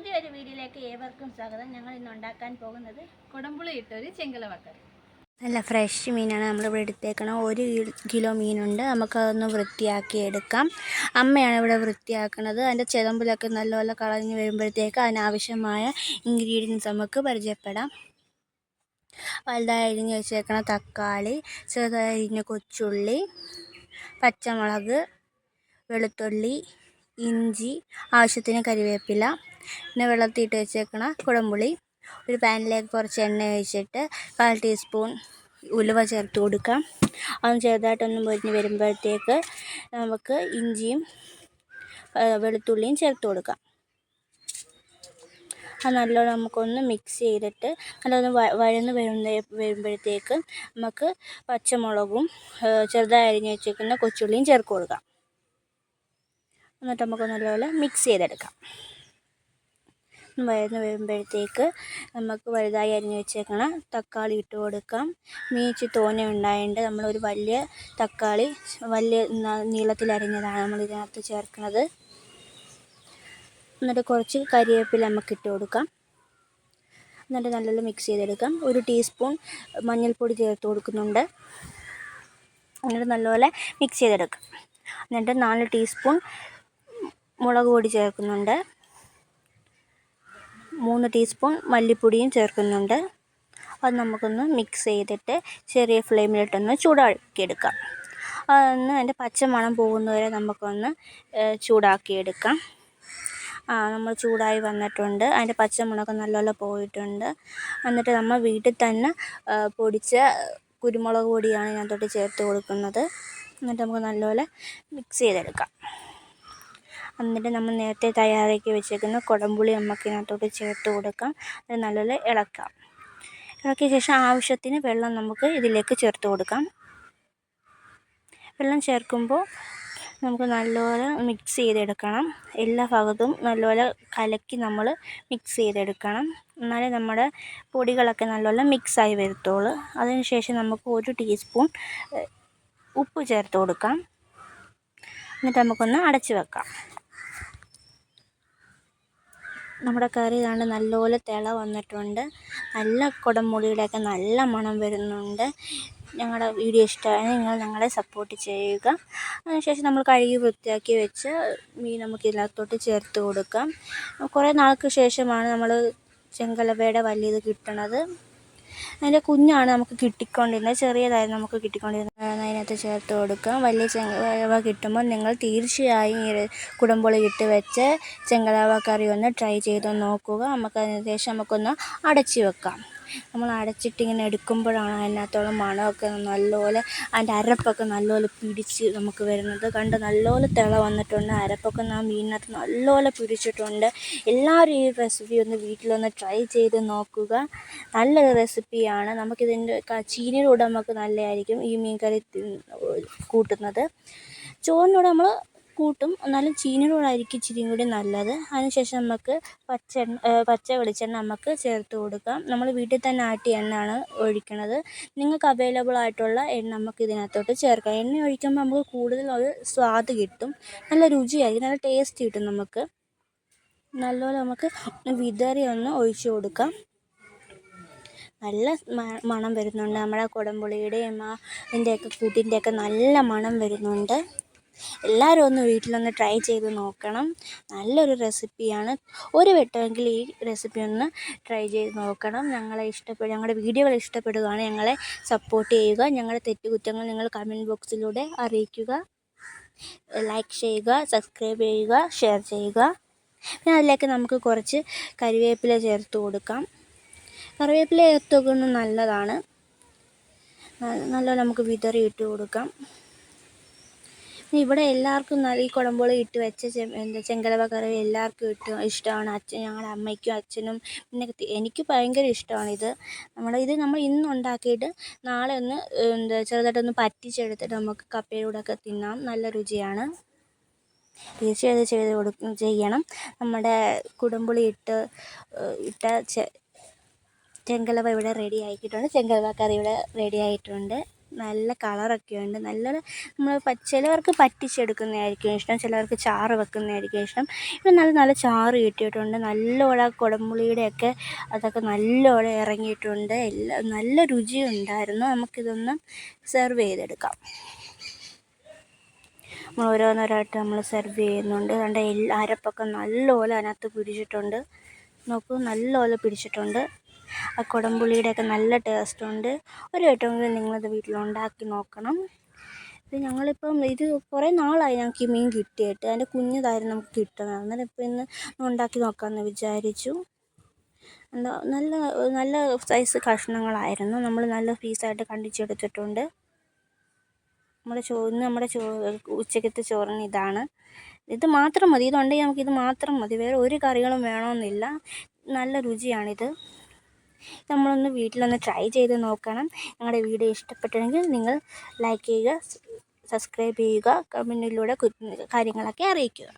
പുതിയൊരു വീഡിയോയിലേക്ക് ഏവർക്കും സ്വാഗതം. ഞങ്ങൾ ഇന്ന് ഉണ്ടാക്കാൻ പോകുന്നത് കുടംപുളി ഇട്ടൊരു ചെങ്കലവക്കറി നല്ല ഫ്രഷ് മീനാണ് നമ്മളിവിടെ എടുത്തേക്കണം ഒരു കിലോ മീനുണ്ട്. നമുക്കതൊന്ന് വൃത്തിയാക്കി എടുക്കാം. അമ്മയാണ് ഇവിടെ വൃത്തിയാക്കുന്നത് അതിന്റെ ചെതമ്പിലൊക്കെ നല്ലപോലെ കളഞ്ഞ് വരുമ്പോഴത്തേക്ക് അതിനാവശ്യമായ ഇൻഗ്രീഡിയൻസ് നമുക്ക് പരിചയപ്പെടാം. വലുതായി അരിഞ്ഞ് വെച്ചേക്കണ തക്കാളി ചെറുതായി അരിഞ്ഞ കൊച്ചുള്ളി പച്ചമുളക് വെളുത്തുള്ളി ഇഞ്ചി ആവശ്യത്തിന് കരിവേപ്പില പിന്നെ വെള്ളത്തിയിട്ട് വെച്ചേക്കണ കുടംപുളി ഒരു പാനിലേക്ക് കുറച്ച് എണ്ണ ഒഴിച്ചിട്ട് കാൽ ടീസ്പൂൺ ഉലുവ ചേർത്ത് കൊടുക്കാം. അത് ചെറുതായിട്ടൊന്ന് പൊരിഞ്ഞ് വരുമ്പോഴത്തേക്ക് നമുക്ക് ഇഞ്ചിയും വെളുത്തുള്ളിയും ചേർത്ത് കൊടുക്കാം. അത് നല്ലോണം നമുക്കൊന്ന് മിക്സ് ചെയ്തിട്ട് നല്ലൊന്ന് വ വഴന്ന് വരുന്ന വരുമ്പോഴത്തേക്ക് നമുക്ക് പച്ചമുളകും ചെറുതായി അരിഞ്ഞ് വെച്ചേക്കുന്ന കൊച്ചുള്ളിയും ചേർത്ത് കൊടുക്കാം. എന്നിട്ട് നമുക്ക് നല്ലപോലെ മിക്സ് ചെയ്തെടുക്കാം. വഴന്ന് വരുമ്പോഴത്തേക്ക് നമുക്ക് വലുതായി അരിഞ്ഞു വെച്ചേക്കണ തക്കാളി ഇട്ട് കൊടുക്കാം. മീച്ച് തോനെ ഉണ്ടായതുകൊണ്ട് നമ്മളൊരു വലിയ തക്കാളി വലിയ നീളത്തിൽ അരിഞ്ഞതാണ് നമ്മൾ ഇതിനകത്ത് ചേർക്കുന്നത് എന്നിട്ട് കുറച്ച് കരിവേപ്പില നമുക്ക് ഇട്ട് കൊടുക്കാം. എന്നിട്ട് നല്ലോണം മിക്സ് ചെയ്തെടുക്കാം. ഒരു ടീസ്പൂൺ മഞ്ഞൾപ്പൊടി ചേർത്ത് കൊടുക്കുന്നുണ്ട്. എന്നിട്ട് നല്ലപോലെ മിക്സ് ചെയ്തെടുക്കാം. എന്നിട്ട് നാല് ടീസ്പൂൺ മുളക് പൊടി ചേർക്കുന്നുണ്ട്. മൂന്ന് ടീസ്പൂൺ മല്ലിപ്പൊടിയും ചേർക്കുന്നുണ്ട്. അത് നമുക്കൊന്ന് മിക്സ് ചെയ്തിട്ട് ചെറിയ ഫ്ലെയിമിലിട്ടൊന്ന് ചൂടാക്കിയെടുക്കാം. അതൊന്ന് അതിന്റെ പച്ചമണം പോകുന്നവരെ നമുക്കൊന്ന് ചൂടാക്കിയെടുക്കാം. ആ നമ്മൾ ചൂടായി വന്നിട്ടുണ്ട്. അതിന്റെ പച്ചമുളക് നല്ലപോലെ പോയിട്ടുണ്ട്. എന്നിട്ട് നമ്മൾ വീട്ടിൽ തന്നെ പൊടിച്ച കുരുമുളക് പൊടിയാണ് ഞാൻ തൊട്ട് ചേർത്ത് കൊടുക്കുന്നത്. എന്നിട്ട് നമുക്ക് നല്ലപോലെ മിക്സ് ചെയ്തെടുക്കാം. എന്നിട്ട് നമ്മൾ നേരത്തെ തയ്യാറാക്കി വെച്ചേക്കുന്ന കുടംപുളി നമുക്ക് ഇതിനകത്തോട്ട് ചേർത്ത് കൊടുക്കാം. അത് നല്ലപോലെ ഇളക്കാം. ഇളക്കിയ ശേഷം ആവശ്യത്തിന് വെള്ളം നമുക്ക് ഇതിലേക്ക് ചേർത്ത് കൊടുക്കാം. വെള്ളം ചേർക്കുമ്പോൾ നമുക്ക് നല്ലപോലെ മിക്സ് ചെയ്തെടുക്കണം. എല്ലാ ഭാഗത്തും നല്ലപോലെ കലക്കി നമ്മൾ മിക്സ് ചെയ്തെടുക്കണം. എന്നാലേ നമ്മുടെ പൊടികളൊക്കെ നല്ലപോലെ മിക്സായി വരത്തുള്ളൂ. അതിന് ശേഷം നമുക്ക് ഒരു ടീസ്പൂൺ ഉപ്പ് ചേർത്ത് കൊടുക്കാം. എന്നിട്ട് നമുക്കൊന്ന് അടച്ച് വെക്കാം. നമ്മുടെ കറി ഇതാണ്ട് നല്ലപോലെ തിള വന്നിട്ടുണ്ട്. നല്ല കുടംപുളിയുടെയൊക്കെ നല്ല മണം വരുന്നുണ്ട്. ഞങ്ങളുടെ വീഡിയോ ഇഷ്ടമായി നിങ്ങൾ ഞങ്ങളെ സപ്പോർട്ട് ചെയ്യുക. അതിനുശേഷം നമ്മൾ കഴുകി വൃത്തിയാക്കി വെച്ച് മീൻ നമുക്ക് ഇതിനകത്തോട്ട് ചേർത്ത് കൊടുക്കാം. കുറേ നാൾക്ക് ശേഷമാണ് നമ്മൾ ചെങ്കലവയുടെ വലിയത് കിട്ടണത്. അതിന്റെ കുഞ്ഞാണ് നമുക്ക് കിട്ടിക്കൊണ്ടിരുന്നത്. ചെറിയതായിരുന്നു നമുക്ക് കിട്ടിക്കൊണ്ടിരുന്നത്. അതിനകത്ത് ചേർത്ത് കൊടുക്കാം വലിയ ചെങ്കലവ കിട്ടുമ്പോൾ നിങ്ങൾ തീർച്ചയായും ഈ കുടംപുളി ഇട്ട് വെച്ച് ചെങ്കലവ കറി ഒന്ന് ട്രൈ ചെയ്ത് നോക്കുക. നമുക്ക് അതിന് ശേഷം നമുക്കൊന്ന് അടച്ച് വെക്കാം. നമ്മൾ അടച്ചിട്ടിങ്ങനെ എടുക്കുമ്പോഴാണ് അതിനകത്തുള്ള മണമൊക്കെ നല്ലപോലെ അതിന്റെ അരപ്പൊക്കെ നല്ലപോലെ പിടിച്ച് നമുക്ക് വരുന്നത്. കണ്ട് നല്ലപോലെ തിള വന്നിട്ടുണ്ട്. അരപ്പൊക്കെ ആ മീനിനകത്ത് നല്ലപോലെ പിടിച്ചിട്ടുണ്ട്. എല്ലാവരും ഈ റെസിപ്പി ഒന്ന് വീട്ടിലൊന്ന് ട്രൈ ചെയ്ത് നോക്കുക. നല്ലൊരു റെസിപ്പിയാണ് നമുക്കിതിന്റെ ചീനിയുടെ കൂടെ നമുക്ക് നല്ലതായിരിക്കും ഈ മീൻ കറി കൂട്ടുന്നത്. ചോറിനൂടെ നമ്മൾ കൂട്ടും. എന്നാലും ചീനിയോടായിരിക്കും ഇച്ചിരിയും കൂടി നല്ലത്. അതിനുശേഷം നമുക്ക് പച്ച പച്ച വെളിച്ചെണ്ണ നമുക്ക് ചേർത്ത് കൊടുക്കാം. നമ്മൾ വീട്ടിൽ തന്നെ ആട്ടിയ എണ്ണയാണ് ഒഴിക്കണത്. നിങ്ങൾക്ക് അവൈലബിൾ ആയിട്ടുള്ള എണ്ണ നമുക്ക് ഇതിനകത്തോട്ട് ചേർക്കാം. എണ്ണ ഒഴിക്കുമ്പോൾ നമുക്ക് കൂടുതൽ ഒരു സ്വാദ് കിട്ടും. നല്ല രുചിയായിരിക്കും നല്ല ടേസ്റ്റ് കിട്ടും നമുക്ക്. നല്ലപോലെ നമുക്ക് വിതറി ഒന്ന് ഒഴിച്ചു കൊടുക്കാം. നല്ല മണം വരുന്നുണ്ട്. നമ്മുടെ കുടംപുളിയുടെയും ആ ഇതിന്റെയൊക്കെ കൂട്ടിന്റെയൊക്കെ നല്ല മണം വരുന്നുണ്ട്. എല്ലാവരും ഒന്ന് വീട്ടിലൊന്ന് ട്രൈ ചെയ്ത് നോക്കണം. നല്ലൊരു റെസിപ്പിയാണ് ഒരു വട്ടമെങ്കിലും ഈ റെസിപ്പി ഒന്ന് ട്രൈ ചെയ്ത് നോക്കണം. ഞങ്ങളെ ഇഷ്ടപ്പെടും ഞങ്ങളുടെ വീഡിയോകൾ ഇഷ്ടപ്പെടുകയാണ്. ഞങ്ങളെ സപ്പോർട്ട് ചെയ്യുക. ഞങ്ങളുടെ തെറ്റുകുറ്റങ്ങൾ നിങ്ങൾ കമന്റ് ബോക്സിലൂടെ അറിയിക്കുക. ലൈക്ക് ചെയ്യുക സബ്സ്ക്രൈബ് ചെയ്യുക ഷെയർ ചെയ്യുക. പിന്നെ അതിലേക്ക് നമുക്ക് കുറച്ച് കറിവേപ്പില ചേർത്ത് കൊടുക്കാം. കറിവേപ്പില ചേർത്ത് കൊടുക്കുന്നത് നല്ലതാണ്. നല്ല നമുക്ക് വിതറി ഇട്ട് കൊടുക്കാം. ഇവിടെ എല്ലാവർക്കും നല്ല ഈ കുടംപുളി ഇട്ട് വെച്ച എന്താ ചെങ്കലവ കറി എല്ലാവർക്കും ഇട്ട് ഇഷ്ടമാണ്. അച്ഛൻ ഞങ്ങളുടെ അമ്മയ്ക്കും അച്ഛനും പിന്നെ എനിക്ക് ഭയങ്കര ഇഷ്ടമാണ് ഇത് നമ്മുടെ ഇത് നമ്മൾ ഇന്ന് ഉണ്ടാക്കിയിട്ട് നാളെ ഒന്ന് എന്താ ചെറുതായിട്ടൊന്ന് പറ്റിച്ചെടുത്തിട്ട് നമുക്ക് കപ്പയുടെ കൂടെ ഒക്കെ തിന്നാം. നല്ല രുചിയാണ്. തീർച്ചയായും ചെയ്ത് കൊടുക്കും ചെയ്യണം. നമ്മുടെ കുടംപുളി ഇട്ട് ഇട്ട ചെങ്കലവ ഇവിടെ റെഡി ആക്കിയിട്ടുണ്ട് ചെങ്കലവ കറി ഇവിടെ റെഡി ആയിട്ടുണ്ട്. നല്ല കളറൊക്കെ ഉണ്ട്. നല്ലൊരു നമ്മൾ ചിലവർക്ക് പറ്റിച്ചെടുക്കുന്നതായിരിക്കും ഇഷ്ടം. ചിലവർക്ക് ചാറ് വെക്കുന്നതായിരിക്കും ഇഷ്ടം. ഇപ്പം നല്ല നല്ല ചാറ് കിട്ടിയിട്ടുണ്ട്. നല്ലോണം ആ കുടംപുളിയുടെയൊക്കെ അതൊക്കെ നല്ലോണം ഇറങ്ങിയിട്ടുണ്ട്. എല്ലാം നല്ല രുചിയുണ്ടായിരുന്നു. നമുക്കിതൊന്ന് സെർവ് ചെയ്തെടുക്കാം. നമ്മൾ ഓരോന്നോരോട്ട് നമ്മൾ സെർവ് ചെയ്യുന്നുണ്ട്. അതുകൊണ്ട് എല്ലാ അരപ്പൊക്കെ നല്ലപോലെ അതിനകത്ത് പിടിച്ചിട്ടുണ്ട്. നോക്കൂ നല്ലപോലെ പിടിച്ചിട്ടുണ്ട്. ആ കുടംപുളിയുടെയൊക്കെ നല്ല ടേസ്റ്റ് ഉണ്ട്. ഒരു വട്ടമെങ്കിലും നിങ്ങളിത് വീട്ടിലുണ്ടാക്കി നോക്കണം. ഇത് ഞങ്ങളിപ്പം ഇത് കുറേ നാളായി ഞങ്ങൾക്ക് ഈ മീൻ കിട്ടിയിട്ട്. അതിന്റെ കുഞ്ഞതായിരുന്നു നമുക്ക് കിട്ടുന്നത്. അന്നേരം ഇപ്പം ഇന്ന് ഉണ്ടാക്കി നോക്കാമെന്ന് വിചാരിച്ചു. എന്താ നല്ല നല്ല സൈസ് കഷ്ണങ്ങളായിരുന്നു. നമ്മൾ നല്ല പീസായിട്ട് കണ്ടിച്ചെടുത്തിട്ടുണ്ട്. നമ്മുടെ ചോ ഇന്ന് നമ്മുടെ ചോ ഉച്ചക്കത്തെ ചോറിന് ഇതാണ്. ഇത് മാത്രം മതി. ഇതുണ്ടെങ്കിൽ നമുക്ക് ഇത് മാത്രം മതി. വേറെ ഒരു കറികളും വേണമെന്നില്ല. നല്ല രുചിയാണിത്. നമ്മളൊന്ന് വീട്ടിലൊന്ന് ട്രൈ ചെയ്ത് നോക്കണം. ഞങ്ങളുടെ വീഡിയോ ഇഷ്ടപ്പെട്ടെങ്കിൽ നിങ്ങൾ ലൈക്ക് ചെയ്യുക സബ്സ്ക്രൈബ് ചെയ്യുക കമന്റിലൂടെ കാര്യങ്ങളൊക്കെ അറിയിക്കുക.